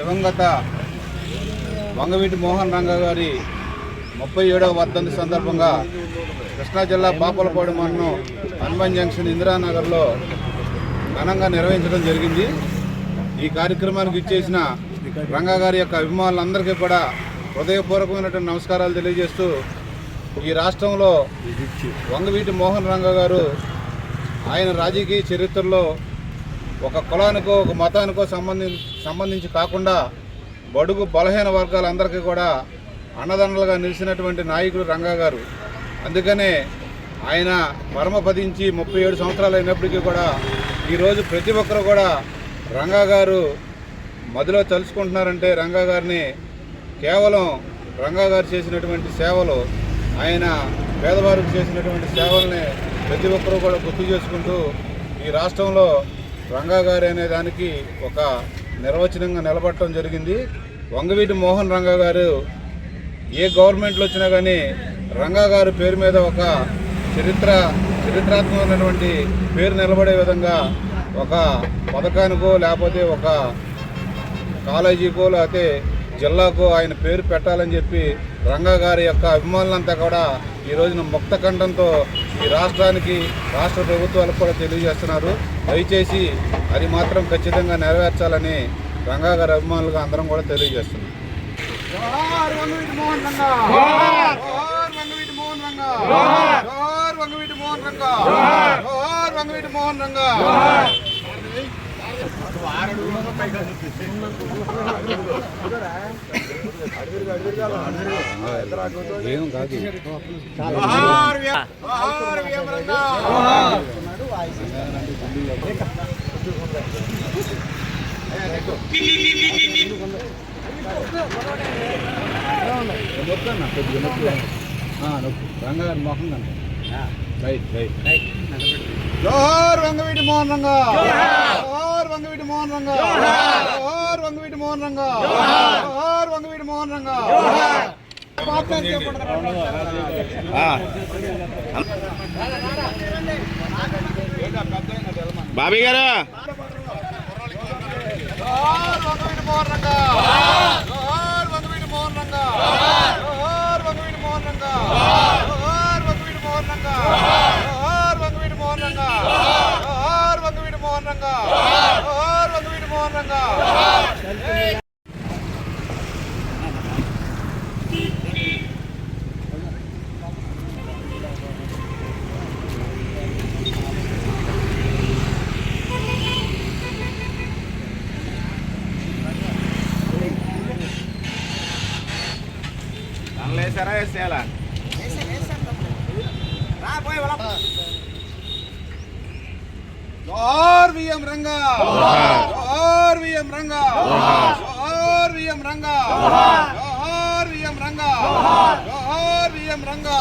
దివంగత వంగవీటి మోహన్ రంగ గారి ముప్పై ఏడవ వర్ధంతి సందర్భంగా కృష్ణా జిల్లా బాపలపాడు మండలం హనుమాన్ జంక్షన్ ఇందిరానగర్లో ఘనంగా నిర్వహించడం జరిగింది. ఈ కార్యక్రమానికి ఇచ్చేసిన రంగా గారి యొక్క అభిమానులందరికీ కూడా హృదయపూర్వకమైనటువంటి నమస్కారాలు తెలియజేస్తూ ఈ రాష్ట్రంలో వంగవీటి మోహన్ రంగ గారు ఆయన రాజకీయ చరిత్రలో ఒక కులానికో ఒక మతానికో సంబంధి సంబంధించి కాకుండా బడుగు బలహీన వర్గాలందరికీ కూడా అన్నదండలుగా నిలిచినటువంటి నాయకుడు రంగా గారు. అందుకనే ఆయన పరమపదించి ముప్పై ఏడు సంవత్సరాలు అయినప్పటికీ కూడా ఈరోజు ప్రతి ఒక్కరు కూడా రంగా గారు మదిలో తలుచుకుంటున్నారంటే రంగా గారిని కేవలం రంగా గారు చేసినటువంటి సేవలు ఆయన పేదవారికి చేసినటువంటి సేవల్ని ప్రతి ఒక్కరూ కూడా గుర్తు చేసుకుంటూ ఈ రాష్ట్రంలో రంగా గారు అనే దానికి ఒక నిర్వచనంగా నిలబడటం జరిగింది. వంగవీటి మోహన్ రంగా గారు ఏ గవర్నమెంట్లు వచ్చినా కానీ రంగా గారు పేరు మీద ఒక చరిత్ర చరిత్రాత్మకమైనటువంటి పేరు నిలబడే విధంగా ఒక పథకానికో లేకపోతే ఒక కాలేజీకో లేకపోతే జిల్లాకో ఆయన పేరు పెట్టాలని చెప్పి రంగా గారి యొక్క అభిమానులంతా కూడా ఈ రోజున ముక్త కంఠంతో ఈ రాష్ట్రానికి రాష్ట్ర ప్రభుత్వాలకు కూడా తెలియజేస్తున్నారు. దయచేసి అది మాత్రం ఖచ్చితంగా నెరవేర్చాలని రంగా గారి అభిమానులుగా అందరం కూడా తెలియజేస్తున్నాం. జోహార్ వంగవీటి మోహన్ రంగా! జోహార్! వంగవీటి మోహన్ రంగా జోహార్ వంగవీటి మోహన్ రంగా జోహార్ వంగవీటి మోహన్ రంగా ఏం కాదు రంగా మొహం కనుక రైట్ రైట్ జోహార్ రంగవీటి మోహన్ రంగా. జోహార్ వంగవీటి మోహన్ రంగా జోహార్ వంగవీటి మోహన్ రంగా జోహార్ వంగవీటి మోహన్ రంగా బాబీ గారు జోహార్ వంగవీటి మోహన్ రంగా జోహార్ వంగవీటి మోహన్ రంగా జోహార్ వంగవీటి మోహన్ రంగా జోహార్ వంగవీటి మోహన్ రంగా జోహార్ వంగవీటి మోహన్ రంగా జోహార్ వంగవీటి మోహన్ రంగా జోహార్ దానిలో వేసారా వేసేయాలా జోహార్ విఎం రంగా. జోహార్ విఎం రంగా. జోహార్ విఎం రంగా. జోహార్ విఎం రంగా. జోహార్ విఎం రంగా.